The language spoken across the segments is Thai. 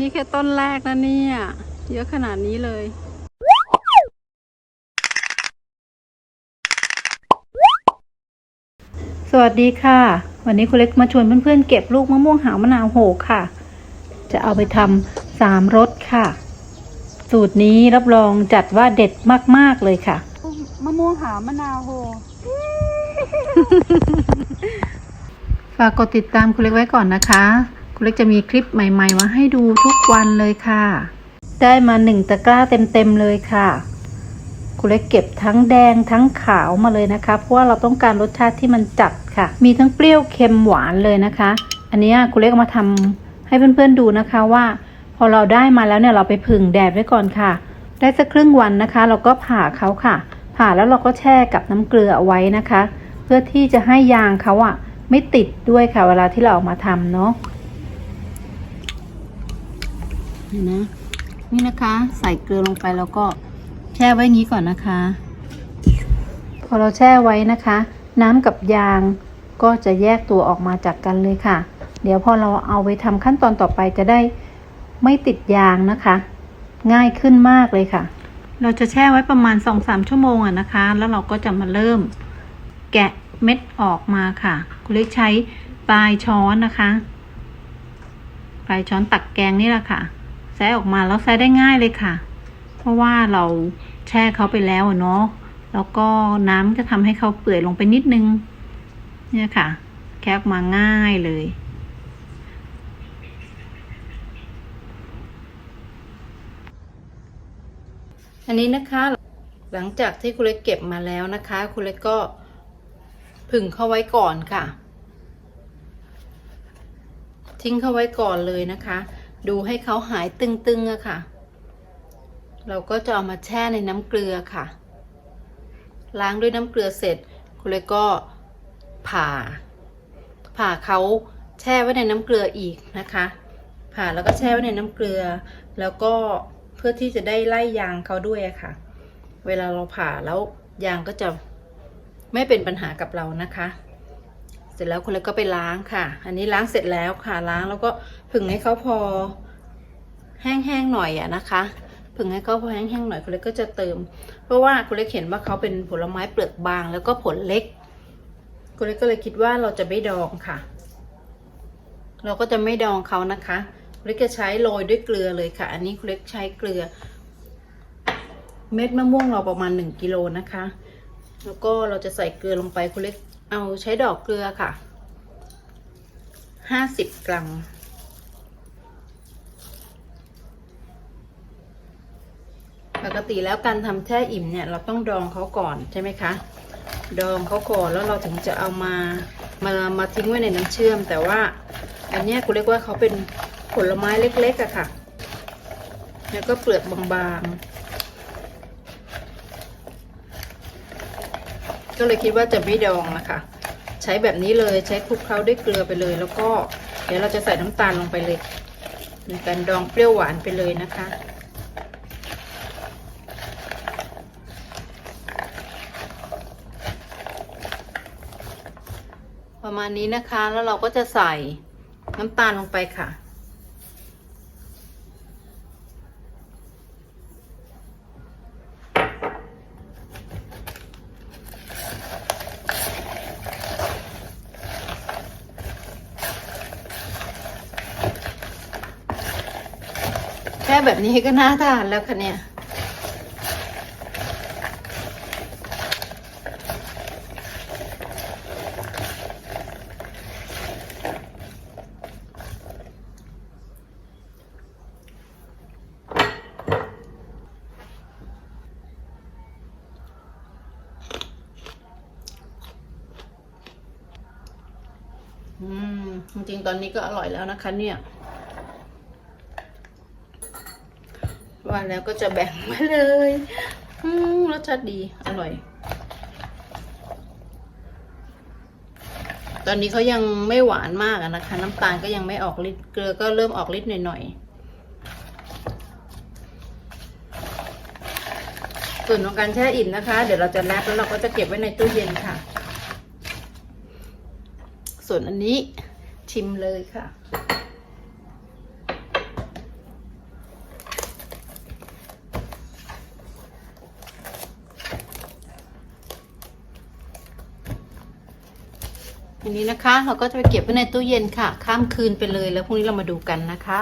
นี่แค่ต้นแรกนะเนี่ย เยอะขนาดนี้เลย สวัสดีค่ะ วันนี้คุณเล็กมาชวนเพื่อนๆเก็บลูกมะม่วงหาวมะนาวโหค่ะ จะเอาไปทำสามรสค่ะ สูตรนี้รับรองจัดว่าเด็ดมากๆเลยค่ะ มะม่วงหาวมะนาวโหฝากกดติดตามคุณเล็กไว้ก่อนนะคะ คุณเล็กจะมีคลิปใหม่ๆ มาให้ดูทุกวันเลยค่ะ ได้มาหนึ่งตะกร้าเต็มๆเลยค่ะคุณเล็กเก็บทั้งแดงทั้งขาวมาเลยนะคะ เพราะว่าเราต้องการรสชาติที่มันจัดค่ะ มีทั้งเปรี้ยวเค็มหวานเลยนะคะ อันนี้คุณเล็กมาทำให้เพื่อนๆดูนะคะว่า พอเราได้มาแล้วเนี่ยเราไปผึ่งแดดไว้ก่อนค่ะ ได้สักครึ่งวันนะคะ เราก็ผ่าเขาค่ะ ผ่าแล้วเราก็แช่กับน้ำเกลือเอาไว้นะคะ เพื่อที่จะให้ยางเขาอะไม่ติดด้วยค่ะ เวลาที่เราเอามาทำเนาะ นี่นะ นี่นะคะ ใส่เกลือลงไปแล้วก็แช่ไว้งนี้ก่อนนะคะ พอเราแช่ไว้นะคะ น้ำกับยางก็จะแยกตัวออกมาจากกันเลยค่ะ เดี๋ยวพอเราเอาไปทำขั้นตอนต่อไปจะได้ไม่ติดยางนะคะ ง่ายขึ้นมากเลยค่ะ เราจะแช่ไว้ประมาณ 2-3 ชั่วโมงอะนะคะ แล้วเราก็จะมาเริ่มแกะเม็ดออกมาค่ะ คุณเล็กใช้ปลายช้อนนะคะ ปลายช้อนตักแกงนี่แหละค่ะ แซะออกมาแล้วแซะได้ง่ายเลยค่ะ เพราะว่าเราแช่เขาไปแล้วเนาะแล้วก็น้ำจะทำให้เขาเปื่อยลงไปนิดนึง เนี่ยค่ะ แคะออกมาง่ายเลย อันนี้นะคะหลังจากที่คุณเล็กเก็บมาแล้วนะคะ คุณเล็กก็ผึ่งเข้าไว้ก่อนค่ะ ทิ้งเข้าไว้ก่อนเลยนะคะ ดูให้เขาหายตึงๆอะค่ะ เราก็จะเอามาแช่ในน้ำเกลือค่ะ ล้างด้วยน้ำเกลือเสร็จคุณเลยก็ผ่า ผ่าเขาแช่ไว้ในน้ำเกลืออีกนะคะ ผ่าแล้วก็แช่ไว้ในน้ำเกลือ แล้วก็เพื่อที่จะได้ไล่ยางเขาด้วยอะค่ะ เวลาเราผ่าแล้วยางก็จะไม่เป็นปัญหากับเรานะคะ เสร็จแล้วคุณเลยก็ไปล้างค่ะ อันนี้ล้างเสร็จแล้วค่ะล้างแล้วก็ผึ่งให้เขาพอ แห้งๆหน่อยอะนะคะ ผึ่งให้เขาพอแห้งๆหน่อยคุณเล็กก็จะเติม เพราะว่าคุณเล็กเห็นว่าเขาเป็นผลไม้เปลือกบาง แล้วก็ผลเล็กคุณเล็กก็เลยคิดว่าเราจะไม่ดองค่ะ เราก็จะไม่ดองเขานะคะคุณเล็กจะใช้โรยด้วยเกลือเลยค่ะ อันนี้คุณเล็กใช้เกลือ เม็ดมะม่วงเราประมาณหนึ่งกิโลนะคะ แล้วก็เราจะใส่เกลือลงไปคุณเล็ก เอาใช้ดอกเกลือค่ะ ห้าสิบกรัม ปกติแล้วการทำแช่อิ่มเนี่ย เราต้องดองเขาก่อนใช่ไหมคะ ดองเขาก่อนแล้วเราถึงจะเอามา มา มาทิ้งไว้ในน้ำเชื่อม แต่ว่า อันนี้กูเรียกว่าเขาเป็นผลไม้เล็กๆอะค่ะ แล้วก็เปลือกบางๆ ก็เลยคิดว่าจะไม่ดองนะคะ ใช้แบบนี้เลยใช้คลุกเคล้าด้วยเกลือไปเลย แล้วก็เดี๋ยวเราจะใส่น้ำตาลลงไปเลยเป็นการดองเปรี้ยวหวานไปเลยนะคะประมาณนี้นะคะ แล้วเราก็จะใส่น้ำตาลลงไปค่ะ แค่แบบนี้ก็น่าทานแล้วค่ะเนี่ย อืม จริงๆตอนนี้ก็อร่อยแล้วนะคะเนี่ย ว่าแล้วก็จะแบ่งมาเลยอืรสชาติดีอร่อย ตอนนี้เขายังไม่หวานมากนะคะ น้ำตาลก็ยังไม่ออกฤทธิ์เกลือก็เริ่มออกฤทธิ์หน่อยๆส่วนของการแช่อิ่มนะคะ เดี๋ยวเราจะแรปแล้วเราก็จะเก็บไว้ในตู้เย็นค่ะ ส่วนอันนี้ชิมเลยค่ะ อันนี้นะคะ เราก็จะไปเก็บไว้ในตู้เย็นค่ะ ข้ามคืนไปเลยแล้วพรุ่งนี้เรามาดูกันนะคะ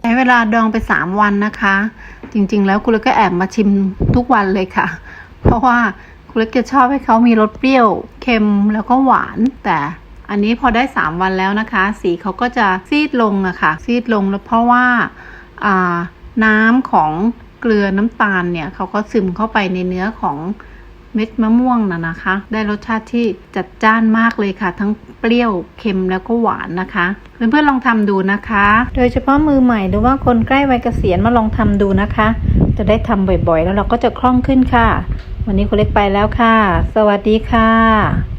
ใช้เวลาดองไปสามวันนะคะ จริงๆ แล้วคุณเล็กก็แอบมาชิมทุกวันเลยค่ะ เพราะว่าคุณเล็กจะชอบให้เขามีรสเปรี้ยวเค็มแล้วก็หวานแต่อันนี้พอได้สามวันแล้วนะคะ สีเขาก็จะซีดลงอะค่ะ ซีดลงแล้วเพราะว่าอ่าน้ำของ เกลือน้ำตาลเนี่ยเขาก็ซึมเข้าไปในเนื้อของเม็ดมะม่วงนะนะคะ ได้รสชาติที่จัดจ้านมากเลยค่ะ ทั้งเปรี้ยวเค็มแล้วก็หวานนะคะ เพื่อนๆลองทำดูนะคะ โดยเฉพาะมือใหม่หรือว่าคนใกล้วัยเกษียณมาลองทำดูนะคะ จะได้ทำบ่อยๆ แล้วเราก็จะคล่องขึ้นค่ะ วันนี้คุณเล็กไปแล้วค่ะ สวัสดีค่ะ